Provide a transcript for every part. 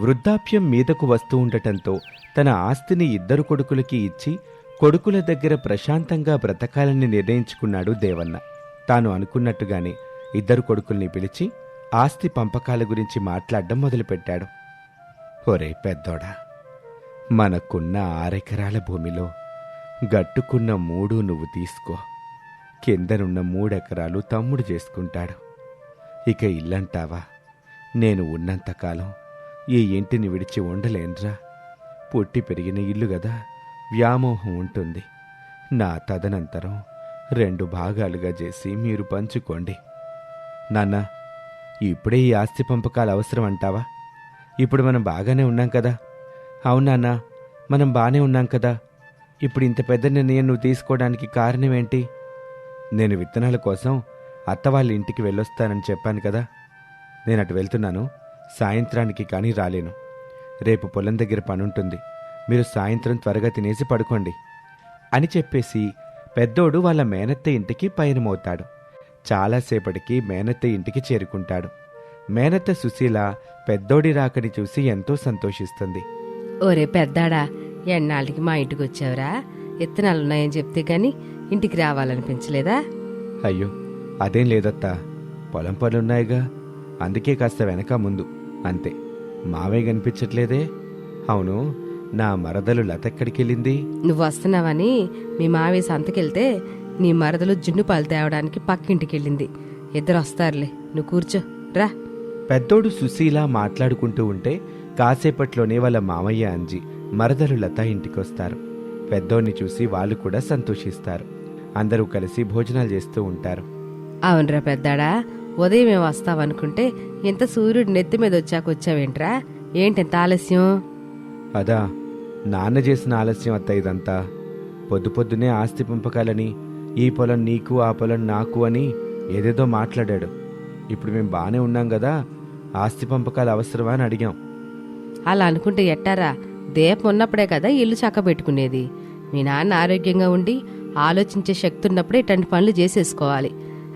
వృద్ధాప్యం మీదకు వస్తూ ఉండటంతో తన ఆస్తిని ఇద్దరు కొడుకులకి ఇచ్చి కొడుకుల దగ్గర ప్రశాంతంగా బ్రతకాలని నిర్ణయించుకున్నాడు దేవన్న. తాను అనుకున్నట్టుగానే ఇద్దరు కొడుకుల్ని పిలిచి ఆస్తి పంపకాల గురించి మాట్లాడడం మొదలుపెట్టాడు. ఒరే పెద్దోడా మనకున్న ఆరెకరాల భూమిలో గట్టుకున్న మూడు నువ్వు తీసుకో. కిందనున్న మూడెకరాలు తమ్ముడు చేసుకుంటాడు. ఇక ఇల్లంటావా? నేను ఉన్నంతకాలం ఈ ఇంటిని విడిచి ఉండలేనురా. పుట్టి పెరిగిన ఇల్లు గదా వ్యామోహం ఉంటుంది. నా తదనంతరం రెండు భాగాలుగా చేసి మీరు పంచుకోండి. నాన్న ఇప్పుడే ఈ ఆస్తి పంపకాలు అవసరం అంటావా? ఇప్పుడు మనం బాగానే ఉన్నాం కదా? అవునాన్న మనం బాగానే ఉన్నాం కదా? ఇప్పుడు ఇంత పెద్ద నిర్ణయం నువ్వు తీసుకోవడానికి కారణం ఏంటి? నేను విత్తనాల కోసం అత్త వాళ్ళ ఇంటికి వెళ్ళొస్తానని చెప్పాను కదా? నేను అటు వెళ్తున్నాను. సాయంత్రానికి కానీ రాలేను. రేపు పొలం దగ్గర పనుంటుంది. మీరు సాయంత్రం త్వరగా తినేసి పడుకోండి అని చెప్పేసి పెద్దోడు వాళ్ళ మేనత్త ఇంటికి పయనమవుతాడు చాలాసేపటికి మేనత్త ఇంటికి చేరుకుంటాడు. మేనత్త సుశీల పెద్దోడి రాకని చూసి ఎంతో సంతోషిస్తుంది. ఓరే పెద్దాడా ఎన్నాళ్ళకి మా ఇంటికి వచ్చావురా? ఇత్తనాలు ఉన్నాయని చెప్తే గాని ఇంటికి రావాలనిపించలేదా? అయ్యో అదేం లేదత్తా. పొలం పనులున్నాయిగా. అందుకే కాస్త వెనక ముందు. అంతే. మావే కనిపించట్లేదే? అవును నా మరదలు లత ఎక్కడికెళ్ళింది నువ్వు వస్తున్నావని మీ మావి సంతకెళ్తే నీ మరదలు జున్ను పాలు తేవడానికి పక్కింటికి వెళ్ళింది ఇద్దరు వస్తారులే నువ్వు కూర్చో రా. పెద్దోడు సుశీల మాట్లాడుకుంటూ ఉంటే కాసేపట్లోనే వాళ్ళ మామయ్య అంజి మరదలు లత ఇంటికొస్తారు. పెద్దోడిని చూసి వాళ్ళు కూడా సంతోషిస్తారు. అందరూ కలిసి భోజనాలు చేస్తూ ఉంటారు. అవునరా పెద్దాడా ఉదయమే వస్తావనుకుంటే ఇంత సూర్యుడు నెత్తి మీద వచ్చాక వచ్చావేంట్రా? ఏంటంత ఆలస్యం? అదా నాన్న చేసిన ఆలస్యం అత్త ఇదంతా. పొద్దు పొద్దునే ఆస్తి పంపకాలని ఈ పొలం నీకు ఆ పొలం నాకు అని ఏదేదో మాట్లాడాడు. ఇప్పుడు మేము బాగానే ఉన్నాం కదా ఆస్తి పంపకాలు అవసరమా అని అడిగాం. అలా అనుకుంటే ఎట్టారా? దీపం ఉన్నప్పుడే కదా ఇల్లు చక్క పెట్టుకునేది. మీ నాన్న ఆరోగ్యంగా ఉండి ఆలోచించే శక్తి ఉన్నప్పుడే ఇట్లాంటి పనులు చేసేసుకోవాలి.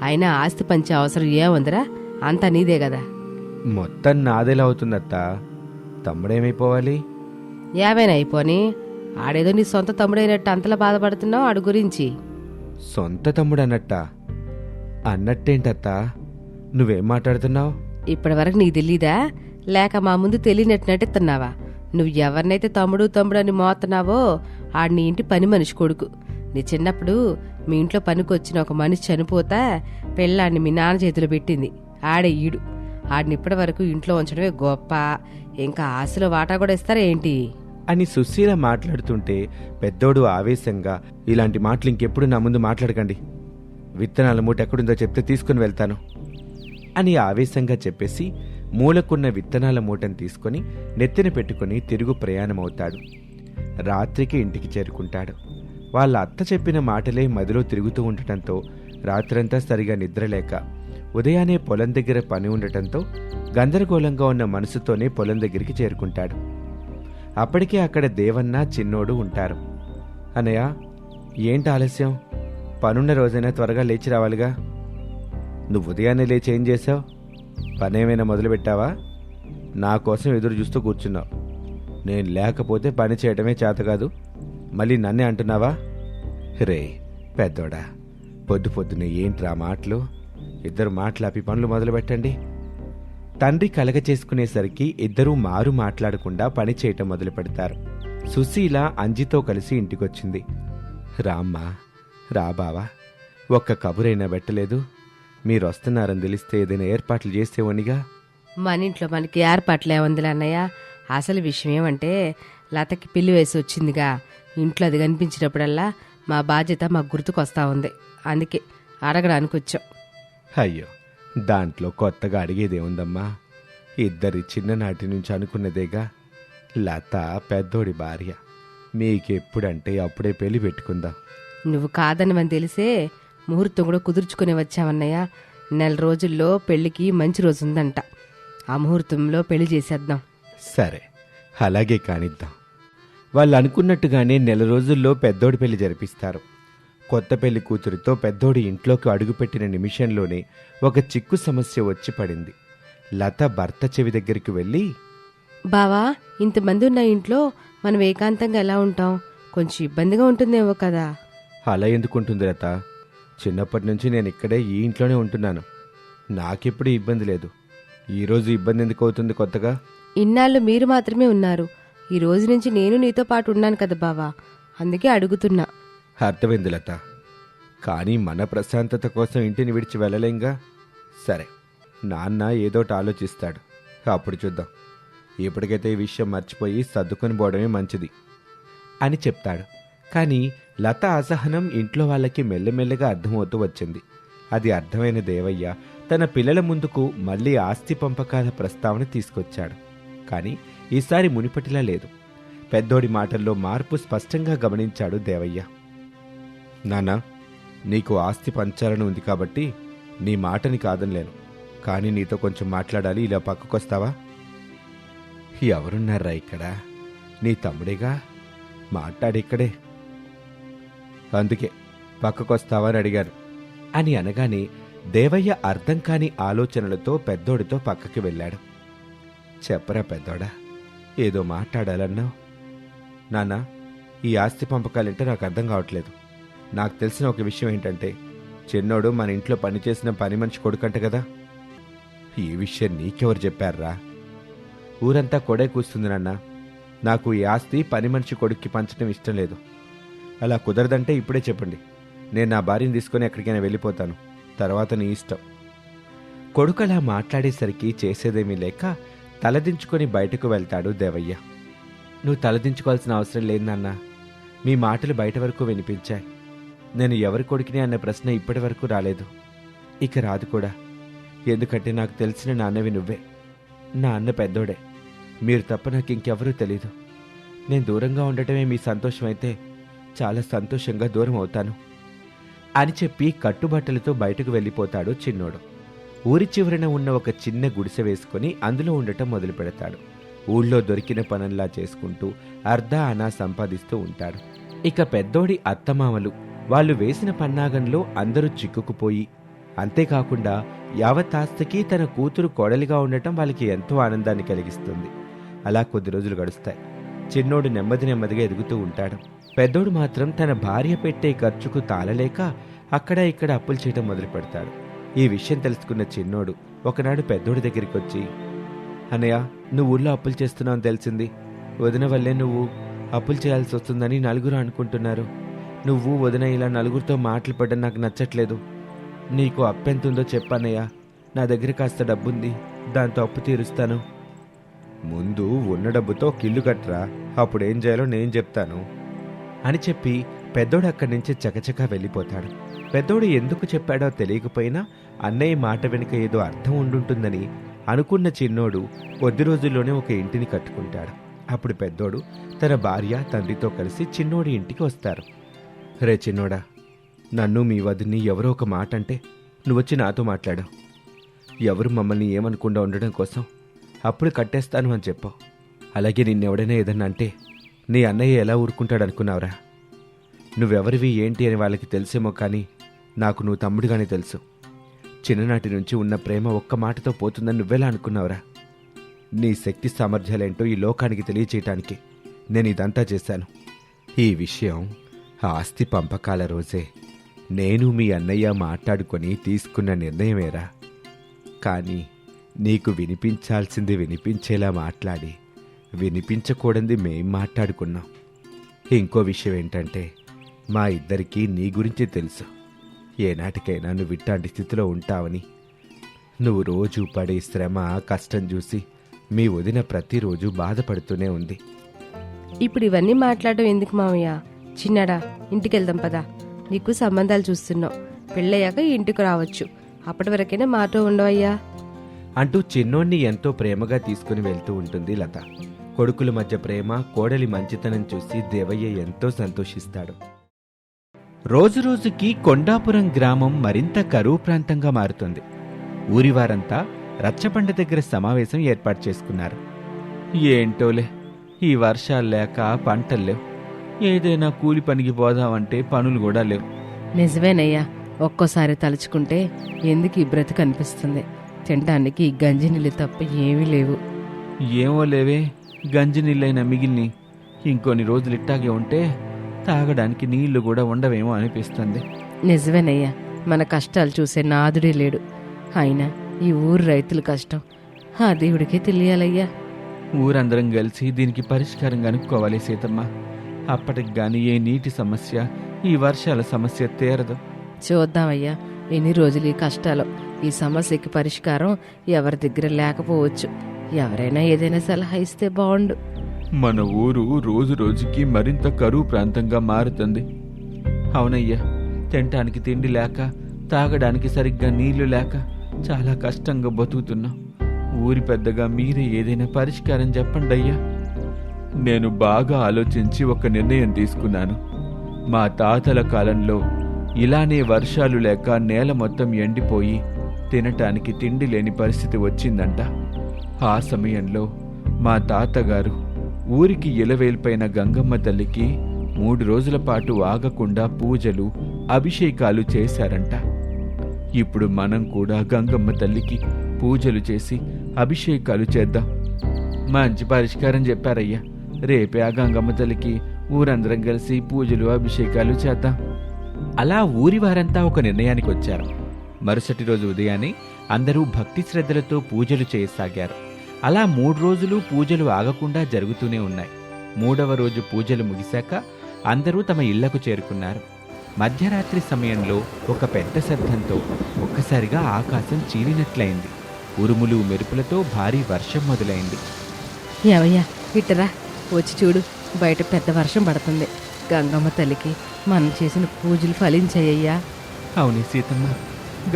అయినా ఆస్తి పంచే అవసరం ఏముందిరా? అంతా నీదే కదా. మొత్తం నాదేలా అవుతుందత్త. తమ్ముడేమైపోవాలి? యాభైనా అయిపోని. ఆడేదో నీ సొంత తమ్ముడైనట్టు అంతలా బాధపడుతున్నావు ఆడు గురించి. సొంత తమ్ముడు అన్నట్ట అన్నట్టేంటత్త? నువ్వేం మాట్లాడుతున్నావు? ఇప్పటి వరకు నీకు తెలీదా? లేక మా ముందు తెలియనట్టు నటిస్తున్నావా? నువ్వు ఎవరినైతే తమ్ముడు తమ్ముడు అని మోతున్నావో ఆడు నీ ఇంటి పని మనిషి కొడుకు. నీ చిన్నప్పుడు మీ ఇంట్లో పనికొచ్చిన ఒక మనిషి చనిపోతా పెళ్ళాన్ని మీ నాన్న చేతిలో పెట్టింది. ఆడే ఈడు. ఆడిని ఇప్పటి వరకు ఇంట్లో ఉంచడమే గొప్ప. ఇంకా ఆశలో వాటా కూడా ఇస్తారా ఏంటి? అని సుశీల మాట్లాడుతుంటే పెద్దోడు ఆవేశంగా ఇలాంటి మాటలు ఇంకెప్పుడు నా ముందు మాట్లాడకండి. విత్తనాల మూట ఎక్కడుందో చెప్తే తీసుకుని వెళ్తాను. అని ఆవేశంగా చెప్పేసి మూలకున్న విత్తనాల మూటను తీసుకొని నెత్తిన పెట్టుకుని తిరుగు ప్రయాణమవుతాడు. రాత్రికి ఇంటికి చేరుకుంటాడు. వాళ్ళ అత్త చెప్పిన మాటలే మదిలో తిరుగుతూ ఉండటంతో రాత్రంతా సరిగా నిద్రలేక ఉదయాన్నే పొలం దగ్గర పని ఉండటంతో గందరగోళంగా ఉన్న మనసుతోనే పొలం దగ్గరికి చేరుకుంటాడు. అప్పటికే అక్కడ దేవన్న చిన్నోడు ఉంటారు. అన్నయ్య ఏంటి ఆలస్యం? పనున్న రోజైనా త్వరగా లేచి రావాలిగా. నువ్వు ఉదయాన్నే లేచి ఏం చేసావు పనేమైనా మొదలుపెట్టావా? నా కోసం ఎదురు చూస్తూ కూర్చున్నావు. నేను లేకపోతే పని చేయడమే చేత కాదు. మళ్ళీ నన్నే అంటున్నావా? రే పెద్దోడా పొద్దు పొద్దునే ఏంట్రా మాటలు? ఇద్దరు మాట్లాపి పనులు మొదలు పెట్టండి తండ్రి కలగ చేసుకునేసరికి ఇద్దరూ మారు మాట్లాడకుండా పని చేయటం మొదలు పెడతారు సుశీల అంజితో కలిసి ఇంటికొచ్చింది. రామ్మా రా బావా ఒక్క కబురైనా పెట్టలేదు. మీరు వస్తున్నారని తెలిస్తే ఏదైనా ఏర్పాట్లు చేసేవనిగా? మన ఇంట్లో మనకి ఏర్పాట్లు ఉందిలే అన్నయ్య. అసలు విషయం ఏమంటే లతకి పిల్లి వేసి వచ్చిందిగా. ఇంట్లో అది కనిపించినప్పుడల్లా మా బాధ్యత మాకు గుర్తుకొస్తా ఉంది. అందుకే అడగడానికి వచ్చాం. అయ్యో దాంట్లో కొత్తగా అడిగేదేముందమ్మా ఇద్దరి చిన్ననాటి నుంచి అనుకున్నదేగా. లత పెద్దోడి భార్య. మీకెప్పుడంటే అప్పుడే పెళ్ళి పెట్టుకుందాం. నువ్వు కాదనమని తెలిసే ముహూర్తం కూడా కుదుర్చుకుని వచ్చావన్నయ్య. నెల రోజుల్లో పెళ్ళికి మంచి రోజు ఉందంట ఆ ముహూర్తంలో పెళ్ళి చేసేద్దాం. సరే అలాగే కానిద్దాం. వాళ్ళు అనుకున్నట్టుగానే నెల రోజుల్లో పెద్దోడి పెళ్ళి జరిపిస్తారు. కొత్త పెళ్ళి కూతురితో పెద్దోడి ఇంట్లోకి అడుగుపెట్టిన నిమిషంలోనే ఒక చిక్కు సమస్య వచ్చి పడింది. లత భర్త చెవి దగ్గరికి వెళ్ళి బావా ఇంతమంది ఉన్న ఇంట్లో మనం ఏకాంతంగా ఎలా ఉంటాం? కొంచెం ఇబ్బందిగా ఉంటుందేమో కదా. అలా ఎందుకుంటుంది లత? చిన్నప్పటి నుంచి నేను ఇక్కడే ఈ ఇంట్లోనే ఉంటున్నాను. నాకెప్పుడు ఇబ్బంది లేదు. ఈరోజు ఇబ్బంది ఎందుకు అవుతుంది కొత్తగా? ఇన్నాళ్ళు మీరు మాత్రమే ఉన్నారు. ఈ రోజు నుంచి నేను నీతో పాటు ఉన్నాను కదా బావా. అందుకే అడుగుతున్నా. అర్థమైంది లత. కానీ మన ప్రశాంతత కోసం ఇంటిని విడిచి వెళ్ళలేంగా? సరే నాన్న ఏదోటి ఆలోచిస్తాడు. అప్పుడు చూద్దాం. ఇప్పటికైతే ఈ విషయం మర్చిపోయి సర్దుకొని పోవడమే మంచిది అని చెప్తాడు. కానీ లత అసహనం ఇంట్లో వాళ్ళకి మెల్లమెల్లగా అర్థమవుతూ వచ్చింది. అది అర్థమైన దేవయ్య తన పిల్లల ముందుకు మళ్ళీ ఆస్తి పంపకాల ప్రస్తావన తీసుకొచ్చాడు. కానీ ఈసారి మునిపటిలా లేదు. పెద్దోడి మాటల్లో మార్పు స్పష్టంగా గమనించాడు దేవయ్య. నాన్నా నీకు ఆస్తి పంచాలని ఉంది కాబట్టి నీ మాటని కాదనలేను. కానీ నీతో కొంచెం మాట్లాడాలి ఇలా పక్కకొస్తావా? ఎవరున్నారా ఇక్కడ? నీ తమ్ముడేగా? మాట్లాడిక్కడే? అందుకే పక్కకొస్తావని అని అడిగాను. అని అనగానే దేవయ్య అర్థం కాని ఆలోచనలతో పెద్దోడితో పక్కకి వెళ్ళాడు. చెప్పరా పెద్దోడా? ఏదో మాట్లాడాలన్నావు? నాన్న ఈ ఆస్తి పంపకాలంటే నాకు అర్థం కావట్లేదు. నాకు తెలిసిన ఒక విషయం ఏంటంటే చిన్నోడు మన ఇంట్లో పనిచేసిన పని మనిషి కొడుకంట కదా? ఈ విషయం నీకెవరు చెప్పారా ఊరంతా కొడే కూస్తుంది నాన్న. నాకు ఈ ఆస్తి పని మనిషి కొడుక్కి పంచడం ఇష్టం లేదు. అలా కుదరదంటే ఇప్పుడే చెప్పండి. నేను నా భార్యను తీసుకొని ఎక్కడికైనా వెళ్ళిపోతాను. తర్వాత నీ ఇష్టం. కొడుకు అలా మాట్లాడేసరికి చేసేదేమీ లేక తలదించుకొని బయటకు వెళ్తాడు దేవయ్య. నువ్వు తలదించుకోవాల్సిన అవసరం లేదు నాన్న. మీ మాటలు బయట వరకు వినిపించాయి. నేను ఎవరి కొడుకుని అన్న ప్రశ్న ఇప్పటి వరకు రాలేదు. ఇక రాదు కూడా. ఎందుకంటే నాకు తెలిసిన నాన్నవి నువ్వే. నా అన్న పెద్దోడే. మీరు తప్ప నాకు ఇంకెవరూ తెలీదు. నేను దూరంగా ఉండటమే మీ సంతోషమైతే చాలా సంతోషంగా దూరం అవుతాను. అని చెప్పి కట్టుబట్టలతో బయటకు వెళ్ళిపోతాడు చిన్నోడు. ఊరి చివరన ఉన్న ఒక చిన్న గుడిసె వేసుకొని అందులో ఉండటం మొదలు పెడతాడు. ఊళ్ళో దొరికిన పనుల్లా చేసుకుంటూ అర్ధ అనా సంపాదిస్తూ ఉంటాడు. ఇక పెద్దోడి అత్తమామలు వాళ్ళు వేసిన పన్నాగంలో అందరూ చిక్కుకుపోయి అంతేకాకుండా యావత్ ఆస్తికి తన కూతురు కోడలిగా ఉండటం వాళ్ళకి ఎంతో ఆనందాన్ని కలిగిస్తుంది. అలా కొద్ది రోజులు గడుస్తాయి. చిన్నోడు నెమ్మది నెమ్మదిగా ఎదుగుతూ ఉంటాడు. పెద్దోడు మాత్రం తన భార్య పెట్టే ఖర్చుకు తాళలేక అక్కడ ఇక్కడ అప్పులు చేయడం మొదలు పెడతాడు ఈ విషయం తెలుసుకున్న చిన్నోడు ఒకనాడు పెద్దోడి దగ్గరికి వచ్చి అన్నయ్య నువ్వు ఊళ్ళో అప్పులు చేస్తున్నావు తెలిసింది. వదిన వల్లే నువ్వు అప్పులు చేయాల్సి వస్తుందని నలుగురు అనుకుంటున్నారు. నువ్వు వదిన ఇలా నలుగురితో మాటలు పడ్డం నాకు నచ్చట్లేదు. నీకు అప్పెంతుందో చెప్పన్నయ్య నా దగ్గర కాస్త డబ్బుంది. దాంతో అప్పు తీరుస్తాను. ముందు ఉన్న డబ్బుతో కిల్లు కట్టరా. అప్పుడేం చేయాలో నేను చెప్తాను. అని చెప్పి పెద్దోడు అక్కడి నుంచి చకచకా వెళ్ళిపోతాడు. పెద్దోడు ఎందుకు చెప్పాడో తెలియకపోయినా అన్నయ్య మాట వెనుక ఏదో అర్థం ఉండుంటుందని అనుకున్న చిన్నోడు కొద్ది రోజుల్లోనే ఒక ఇంటిని కట్టుకుంటాడు. అప్పుడు పెద్దోడు తన భార్య తండ్రితో కలిసి చిన్నోడి ఇంటికి వస్తారు. రే చిన్నోడా నన్ను మీ వదిని ఎవరో ఒక మాట అంటే నువ్వొచ్చి నాతో మాట్లాడావు ఎవరు మమ్మల్ని ఏమనకుండా ఉండడం కోసం అప్పుడు కట్టేస్తాను అని చెప్పావు అలాగే నిన్నెవడైనా ఏదన్నా అంటే నీ అన్నయ్య ఎలా ఊరుకుంటాడు అనుకున్నావురా? నువ్వెవరివి ఏంటి అని వాళ్ళకి తెలిసేమో కానీ నాకు నువ్వు తమ్ముడుగానే తెలుసు. చిన్ననాటి నుంచి ఉన్న ప్రేమ ఒక్క మాటతో పోతుందని నువ్వెలా అనుకున్నావురా? నీ శక్తి సామర్థ్యాలేంటో ఈ లోకానికి తెలియచేయటానికి నేను ఇదంతా చేశాను. ఈ విషయం ఆస్తి పంపకాల రోజే నేను మీ అన్నయ్య మాట్లాడుకొని తీసుకున్న నిర్ణయమేరా. కానీ నీకు వినిపించాల్సింది వినిపించేలా మాట్లాడి వినిపించకూడదు మేం మాట్లాడుకున్నాం. ఇంకో విషయం ఏంటంటే మా ఇద్దరికీ నీ గురించి తెలుసు. ఏనాటికైనా నువ్వు ఇట్లాంటి స్థితిలో ఉంటావని. నువ్వు రోజు పడే శ్రమ కష్టం చూసి మీ వదిన ప్రతిరోజు బాధపడుతూనే ఉంది. ఇప్పుడు ఇవన్నీ మాట్లాడడం ఎందుకు మామయ్య? చిన్నడా ఇంటికి వెళ్దాం పదా. నీకు సంబంధాలు చూస్తున్నావు. పెళ్ళయ్యాక ఇంటికి రావచ్చు. అప్పటి వరకైనా మాతో ఉండవయ్యా అంటూ చిన్నోణ్ణి ఎంతో ప్రేమగా తీసుకుని వెళ్తూ ఉంటుంది లత. కొడుకుల మధ్య ప్రేమ కోడలి మంచితనం చూసి దేవయ్య ఎంతో సంతోషిస్తాడు. రోజురోజుకి కొండాపురం గ్రామం మరింత కరువు ప్రాంతంగా మారుతుంది. ఊరివారంతా రచ్చబండ దగ్గర సమావేశం ఏర్పాటు చేసుకున్నారు. ఏంటోలే ఈ వర్షాలు లేక పంటలు లేవు. ఏదైనా కూలి పనికి పోదామంటే పనులు కూడా లేవు. నిజమేనయ్యా ఒక్కోసారి తలుచుకుంటే ఎందుకు ఈ బ్రతుకు అనిపిస్తుంది? తినడానికి గంజి నీళ్ళు తప్ప ఏమీ లేవు. ఏమో లేవే గంజి నీళ్ళైనా మిగిలిని ఇంకొన్ని రోజులు ఇట్టాగే ఉంటే తాగడానికి నీళ్ళు కూడా ఉండవేమో అనిపిస్తుంది. నిజమేనయ్యా. మన కష్టాలు చూసే నాదుడే లేడు. అయినా ఈ ఊరు రైతుల కష్టం. ఆ దేవుడికే తెలియాలయ్యా. ఊరందరం కలిసి దీనికి పరిష్కారం కనుక్కోవాలి సీతమ్మ. అప్పటికి గాని ఏ నీటి సమస్య ఈ వర్షాల సమస్య తీరదు. చూద్దామయ్యా. ఎన్ని రోజులు ఈ కష్టాలు ఈ సమస్యకి పరిష్కారం ఎవరి దగ్గర లేకపోవచ్చు. ఎవరైనా ఏదైనా సలహా ఇస్తే బాగుండు మన ఊరు రోజు రోజుకి మరింత కరువు ప్రాంతంగా మారుతుంది. అవునయ్యా తినటానికి తిండి లేక తాగడానికి సరిగ్గా నీళ్ళు లేక చాలా కష్టంగా బతుకుతున్నాం. ఊరి పెద్దగా మీరే ఏదైనా పరిష్కారం చెప్పండి అయ్యా. నేను బాగా ఆలోచించి ఒక నిర్ణయం తీసుకున్నాను. మా తాతల కాలంలో ఇలానే వర్షాలు లేక నేల మొత్తం ఎండిపోయి తినటానికి తిండి లేని పరిస్థితి వచ్చిందంట. ఆ సమయంలో మా తాతగారు ఊరికి ఇలవేల్పైన గంగమ్మ తల్లికి మూడు రోజుల పాటు ఆగకుండా పూజలు అభిషేకాలు చేశారంట. ఇప్పుడు మనం కూడా గంగమ్మ తల్లికి పూజలు చేసి అభిషేకాలు చేద్దాం. మంచి పరిష్కారం చెప్పారయ్యా. రేపే ఆ గంగమ్మ తల్లికి ఊరందరం కలిసి పూజలు అభిషేకాలు చేద్దాం. అలా ఊరి వారంతా ఒక నిర్ణయానికి వచ్చారు మరుసటి రోజు ఉదయాన్నే అందరూ భక్తి శ్రద్ధలతో పూజలు చేయసాగారు. అలా మూడు రోజులు పూజలు ఆగకుండా జరుగుతూనే ఉన్నాయి. మూడవ రోజు పూజలు ముగిశాక అందరూ తమ ఇళ్ళకు చేరుకున్నారు. మధ్యరాత్రి సమయంలో ఒక పెద్ద శబ్దంతో ఒక్కసారిగా ఆకాశం చీలినట్లయింది. ఉరుములు మెరుపులతో భారీ వర్షం మొదలైంది. ఏవయ్యా ఇట్టరా వచ్చి చూడు బయట పెద్ద వర్షం పడుతుంది. గంగమ్మ తల్లికి మనం చేసిన పూజలు ఫలించాయ్యా. అవునే సీతమ్మ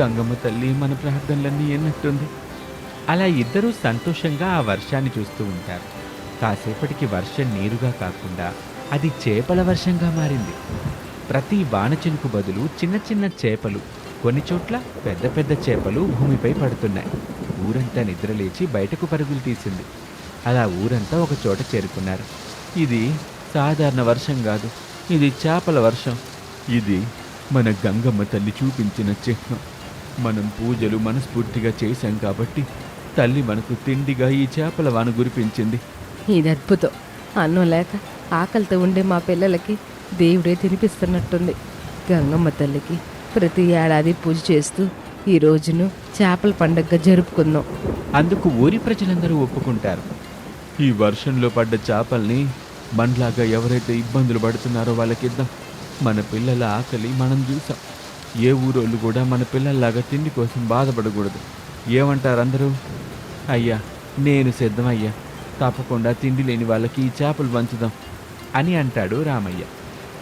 గంగమ్మ తల్లి మన ప్రార్థనలన్నీ ఎన్నట్టుంది అలా ఇద్దరూ సంతోషంగా ఆ వర్షాన్ని చూస్తూ ఉంటారు. కాసేపటికి వర్షం నీరుగా కాకుండా అది చేపల వర్షంగా మారింది. ప్రతి వానచినుకు బదులు చిన్న చిన్న చేపలు కొన్ని చోట్ల పెద్ద పెద్ద చేపలు భూమిపై పడుతున్నాయి. ఊరంతా నిద్రలేచి బయటకు పరుగులు తీసింది. అలా ఊరంతా ఒక చోట చేరుకున్నారు. ఇది సాధారణ వర్షం కాదు ఇది చేపల వర్షం. ఇది మన గంగమ్మ తల్లి చూపించిన చిహ్నం. మనం పూజలు మనస్ఫూర్తిగా చేశాం కాబట్టి తల్లి మనకు తిండిగా ఈ చేపల వాన గురిపించింది. ఇది అద్భుతం అన్నం లేక ఆకలితో ఉండే మా పిల్లలకి దేవుడే తినిపిస్తున్నట్టుంది. గంగమ్మ తల్లికి ప్రతి ఏడాది పూజ చేస్తూ ఈ రోజును చేపల పండగగా జరుపుకుందాం. అందుకు ఊరి ప్రజలందరూ ఒప్పుకుంటారు. ఈ వర్షంలో పడ్డ చేపల్ని మనలాగా ఎవరైతే ఇబ్బందులు పడుతున్నారో వాళ్ళకిద్దాం. మన పిల్లల ఆకలి మనం చూసాం. ఏ ఊరోళ్ళు కూడా మన పిల్లల్లాగా తిండి కోసం బాధపడకూడదు. ఏమంటారు అందరూ? అయ్యా నేను సిద్ధమయ్యా. తప్పకుండా తిండి లేని వాళ్ళకి ఈ చేపలు వంచుదాం అని అంటాడు రామయ్య.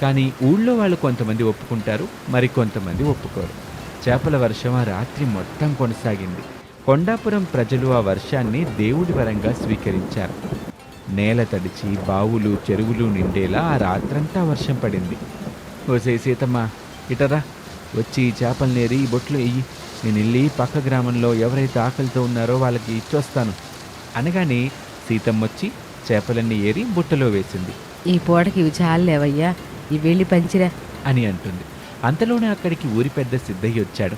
కానీ ఊళ్ళో వాళ్ళు కొంతమంది ఒప్పుకుంటారు మరి కొంతమంది ఒప్పుకోరు. చేపల వర్షం ఆ రాత్రి మొత్తం కొనసాగింది. కొండాపురం ప్రజలు ఆ వర్షాన్ని దేవుడి వరంగా స్వీకరించారు. నేల తడిచి బావులు చెరువులు నిండేలా ఆ రాత్రంతా వర్షం పడింది. ఓసే సీతమ్మ ఇటరా వచ్చి ఈ చేపలు నేరి ఈ బొట్లు వెయ్యి నేను వెళ్ళి పక్క గ్రామంలో ఎవరైతే ఆకలితో ఉన్నారో వాళ్ళకి ఇచ్చొస్తాను. అనగానే సీతమ్మ వచ్చి చేపలన్నీ ఏరి బుట్టలో వేసింది. ఈ పూటకి ఇవి చాలేవయ్యా ఇవి వెళ్ళి పంచిరా. అని అంటుంది. అంతలోనే అక్కడికి ఊరి పెద్ద సిద్ధయ్య వచ్చాడు.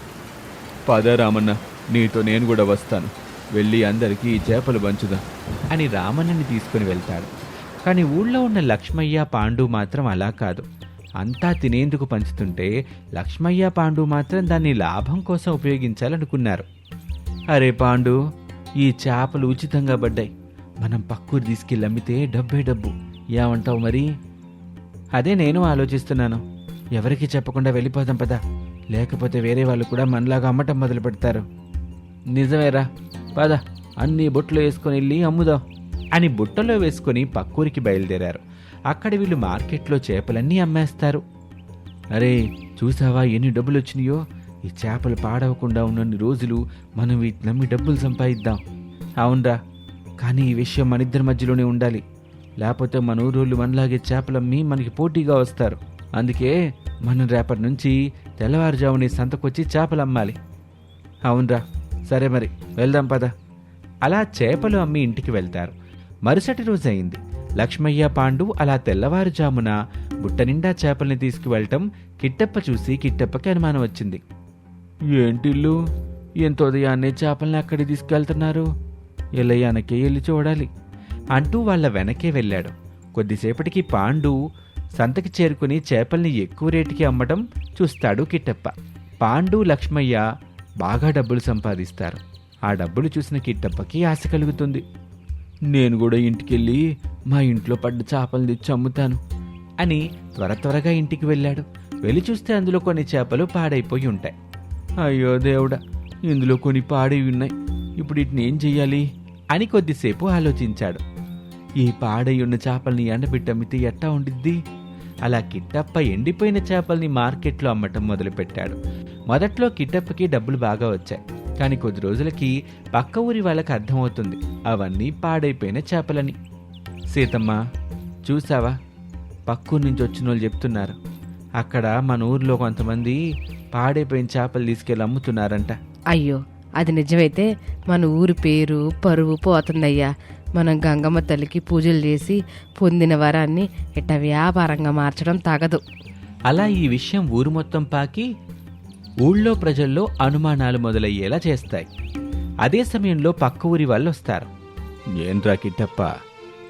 పదరామన్న నీతో నేను కూడా వస్తాను. వెళ్ళి అందరికీ ఈ చేపలు పంచుదాం అని రామన్నని తీసుకుని వెళ్తాడు. కానీ ఊళ్ళో ఉన్న లక్ష్మయ్య పాండు మాత్రం అలా కాదు. అంతా తినేందుకు పంచుతుంటే లక్ష్మయ్య పాండు మాత్రం దాన్ని లాభం కోసం ఉపయోగించాలనుకున్నారు. అరే పాండు ఈ చేపలు ఉచితంగా పడ్డాయి. మనం పక్కూరు తీసుకెళ్ళి అమ్మితే డబ్బే డబ్బు. ఏమంటావు మరి? అదే నేను ఆలోచిస్తున్నాను. ఎవరికి చెప్పకుండా వెళ్ళిపోదాం పదా. లేకపోతే వేరే వాళ్ళు కూడా మనలాగా అమ్మటం మొదలు పెడతారు. నిజమేరా. పద అన్ని బుట్టలో వేసుకొని వెళ్ళి అమ్ముదాం. అని బుట్టలో వేసుకొని పక్కూరికి బయలుదేరారు. అక్కడ వీళ్ళు మార్కెట్లో చేపలన్నీ అమ్మేస్తారు. అరే చూసావా ఎన్ని డబ్బులు వచ్చినాయో ఈ చేపలు పాడవకుండా ఉన్నన్ని రోజులు మనం వీటిని నమ్మి డబ్బులు సంపాదిద్దాం. అవునరా కానీ ఈ విషయం మన ఇద్దరి మధ్యలోనే ఉండాలి. లేకపోతే మన ఊరోళ్ళు మనలాగే చేపలమ్మి మనకి పోటీగా వస్తారు. అందుకే మనం రేపటి నుంచి తెల్లవారుజాముని సంతకొచ్చి చేపలు అమ్మాలి అవునరా సరే మరి వెళ్దాం పద. అలా చేపలు అమ్మి ఇంటికి వెళ్తారు. మరుసటి రోజు అయింది లక్ష్మయ్య పాండు అలా తెల్లవారుజామున బుట్ట నిండా చేపల్ని తీసుకువెళ్ళటం కిట్టప్ప చూసి కిట్టప్పకి అనుమానం వచ్చింది. ఏంటిల్లు ఎంత ఉదయాన్నే చేపల్ని అక్కడికి తీసుకెళ్తున్నారు? ఇలా వెళ్ళి చూడాలి అంటూ వాళ్ళ వెనకే వెళ్ళాడు. కొద్దిసేపటికి పాండు సంతకి చేరుకుని చేపల్ని ఎక్కువ రేటుకి అమ్మటం చూస్తాడు కిట్టప్ప. పాండు లక్ష్మయ్య బాగా డబ్బులు సంపాదిస్తారు. ఆ డబ్బులు చూసిన కిట్టప్పకి ఆశ కలుగుతుంది. నేను కూడా ఇంటికెళ్ళి మా ఇంట్లో పడ్డ చేపలు తెచ్చి అమ్ముతాను అని త్వర త్వరగా ఇంటికి వెళ్ళాడు. వెళ్ళి చూస్తే అందులో కొన్ని చేపలు పాడైపోయి ఉంటాయి. అయ్యో దేవుడా ఇందులో కొన్ని పాడై ఉన్నాయి. ఇప్పుడు వీటిని ఏం చెయ్యాలి? అని కొద్దిసేపు ఆలోచించాడు. ఈ పాడై ఉన్న చేపల్ని ఎండబెట్టి అమ్మితే ఎట్టా ఉండిద్ది? అలా కిట్టప్ప ఎండిపోయిన చేపల్ని మార్కెట్లో అమ్మటం మొదలుపెట్టాడు. మొదట్లో కిట్టప్పకి డబ్బులు బాగా వచ్చాయి. కానీ కొద్ది రోజులకి పక్క ఊరి వాళ్ళకి అర్థమవుతుంది. అవన్నీ పాడైపోయిన చేపలని. సీతమ్మ చూసావా? పక్కూరు నుంచి వచ్చిన వాళ్ళు చెప్తున్నారు. అక్కడ మన ఊర్లో కొంతమంది పాడైపోయిన చేపలు తీసుకెళ్ళి అమ్ముతున్నారంట. అయ్యో అది నిజమైతే మన ఊరి పేరు పరువు పోతుందయ్యా. మనం గంగమ్మ తల్లికి పూజలు చేసి పొందిన వరాన్ని ఇట్ట వ్యాపారంగా మార్చడం తగదు. అలా ఈ విషయం ఊరు మొత్తం పాకి ఊళ్ళో ప్రజల్లో అనుమానాలు మొదలయ్యేలా చేస్తాయి. అదే సమయంలో పక్క ఊరి వాళ్ళు వస్తారు ఏంట్రా కిట్టప్ప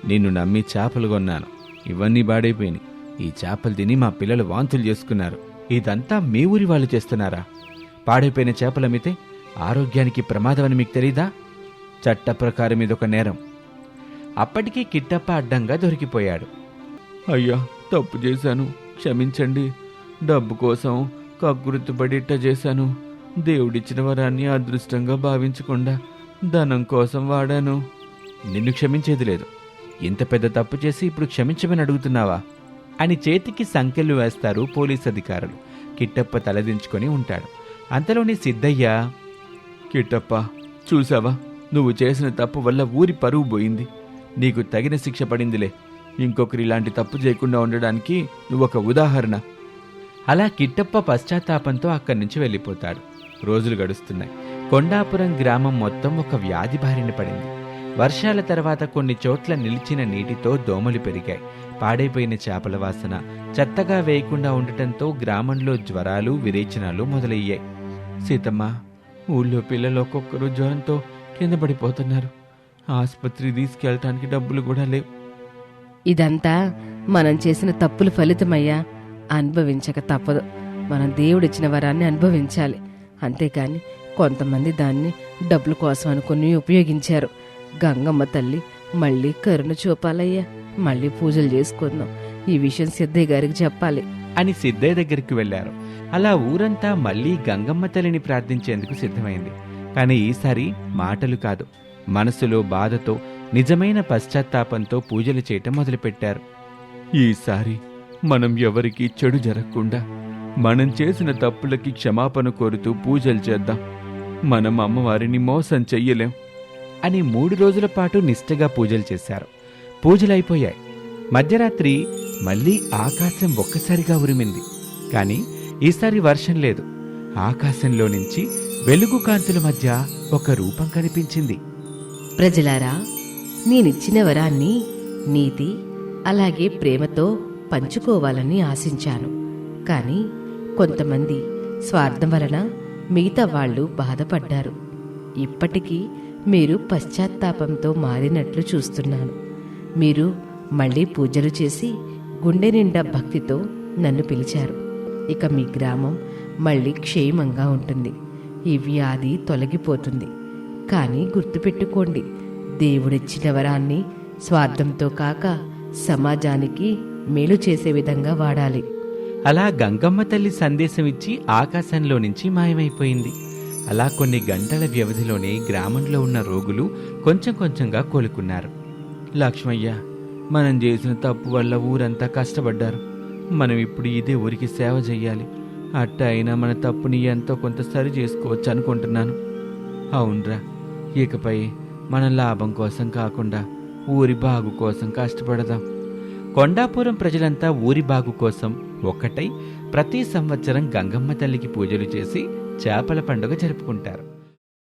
నిన్ను నమ్మి చేపలు కొన్నాను. ఇవన్నీ బాడైపోయినాయి. ఈ చేపలు తిని మా పిల్లలు వాంతులు చేసుకున్నారు. ఇదంతా మీ ఊరి వాళ్ళు చేస్తున్నారా? పాడైపోయిన చేపలమ్మితే ఆరోగ్యానికి ప్రమాదమని మీకు తెలీదా? చట్ట ప్రకారం ఇదొక నేరం. అప్పటికీ కిట్టప్ప అడ్డంగా దొరికిపోయాడు. అయ్యా తప్పు చేశాను. క్షమించండి. డబ్బు కోసం కక్కుర్తిపడి ఇట్ట చేశాను. దేవుడిచ్చిన వరాన్ని అదృష్టంగా భావించకుండా ధనం కోసం వాడాను. నిన్ను క్షమించేది లేదు. ఇంత పెద్ద తప్పు చేసి ఇప్పుడు క్షమించమని అడుగుతున్నావా? అని చేతికి సంఖ్యలు వేస్తారు పోలీస్ అధికారులు. కిట్టప్ప తలదించుకొని ఉంటాడు. అంతలోని సిద్ధయ్య కిట్టప్ప చూసావా నువ్వు చేసిన తప్పు వల్ల ఊరి పరువు పోయింది. నీకు తగిన శిక్ష పడిందిలే. ఇంకొకరు ఇలాంటి తప్పు చేయకుండా ఉండడానికి నువ్వొక ఉదాహరణ. అలా కిట్టప్ప పశ్చాత్తాపంతో అక్కడి నుంచి వెళ్ళిపోతాడు. రోజులు గడుస్తున్నాయి. కొండాపురం గ్రామం మొత్తం ఒక వ్యాధి బారిన పడింది. వర్షాల తర్వాత కొన్ని చోట్ల నిలిచిన నీటితో దోమలు పెరిగాయి. పాడైపోయిన చేపల వాసన చెత్తగా వేయకుండా ఉండటంతో గ్రామంలో జ్వరాలు విరేచనాలు మొదలయ్యాయి. సీతమ్మ ఊళ్ళో పిల్లలు ఒక్కొక్కరు జ్వరంతో కింద పడిపోతున్నారు. ఆసుపత్రి తీసుకెళ్ళటానికి డబ్బులు కూడా లేవు. ఇదంతా మనం చేసిన తప్పుల ఫలితమయ్యా. అనుభవించక తప్పదు. మనం దేవుడిచ్చిన వరాన్ని అనుభవించాలి. అంతేకాని కొంతమంది దాన్ని డబ్బుల కోసం అనుకుని ఉపయోగించారు. గంగమ్మ తల్లి మళ్ళీ కరుణ చూపాలయ్యా. మళ్ళీ పూజలు చేసుకుందాం. ఈ విషయం సిద్ధయ్య గారికి చెప్పాలి. అని సిద్ధయ్య దగ్గరికి వెళ్ళారు అలా ఊరంతా మళ్ళీ గంగమ్మ తల్లిని ప్రార్థించేందుకు సిద్ధమైంది. కానీ ఈసారి మాటలు కాదు. మనసులో బాధతో నిజమైన పశ్చాత్తాపంతో పూజలు చేయటం మొదలుపెట్టారు. ఈసారి మనం ఎవరికీ చెడు జరగకుండా మనం చేసిన తప్పులకి క్షమాపణ కోరుతూ పూజలు చేద్దాం. మనం అమ్మవారిని మోసం చెయ్యలేం అని మూడు రోజుల పాటు నిష్ఠగా పూజలు చేశారు. పూజలైపోయాయి. మధ్యరాత్రి మళ్ళీ ఆకాశం ఒక్కసారిగా ఉరిమింది. కానీ ఈసారి వర్షం లేదు. ఆకాశంలో నుంచి వెలుగు కాంతుల మధ్య ఒక రూపం కనిపించింది. ప్రజలారా నేనిచ్చిన వరాన్ని నీతి అలాగే ప్రేమతో పంచుకోవాలని ఆశించాను. కానీ కొంతమంది స్వార్థం వలన మిగతా వాళ్ళు బాధపడ్డారు. ఇప్పటికీ మీరు పశ్చాత్తాపంతో మారినట్లు చూస్తున్నాను. మీరు మళ్ళీ పూజలు చేసి గుండె నిండా భక్తితో నన్ను పిలిచారు. ఇక మీ గ్రామం మళ్ళీ క్షేమంగా ఉంటుంది. ఈ వ్యాధి తొలగిపోతుంది. కానీ గుర్తుపెట్టుకోండి దేవుడిచ్చిన వరాన్ని స్వార్థంతో కాక సమాజానికి మేలు చేసే విధంగా వాడాలి. అలా గంగమ్మ తల్లి సందేశం ఇచ్చి ఆకాశంలో నుంచి మాయమైపోయింది. అలా కొన్ని గంటల వ్యవధిలోనే గ్రామంలో ఉన్న రోగులు కొంచెం కొంచెంగా కోలుకున్నారు. లక్ష్మయ్య మనం చేసిన తప్పు వల్ల ఊరంతా కష్టపడ్డారు. మనం ఇప్పుడు ఇదే ఊరికి సేవ చెయ్యాలి. అట్ట అయినా మన తప్పుని ఎంతో కొంత సరి చేసుకోవచ్చు అనుకుంటున్నాను. అవునరా. ఇకపై మన లాభం కోసం కాకుండా ఊరి బాగు కోసం కష్టపడదాం. కొండాపురం ప్రజలంతా ఊరి బాగు కోసం ఒక్కటై ప్రతి సంవత్సరం గంగమ్మ తల్లికి పూజలు చేసి చేపల పండుగ జరుపుకుంటారు.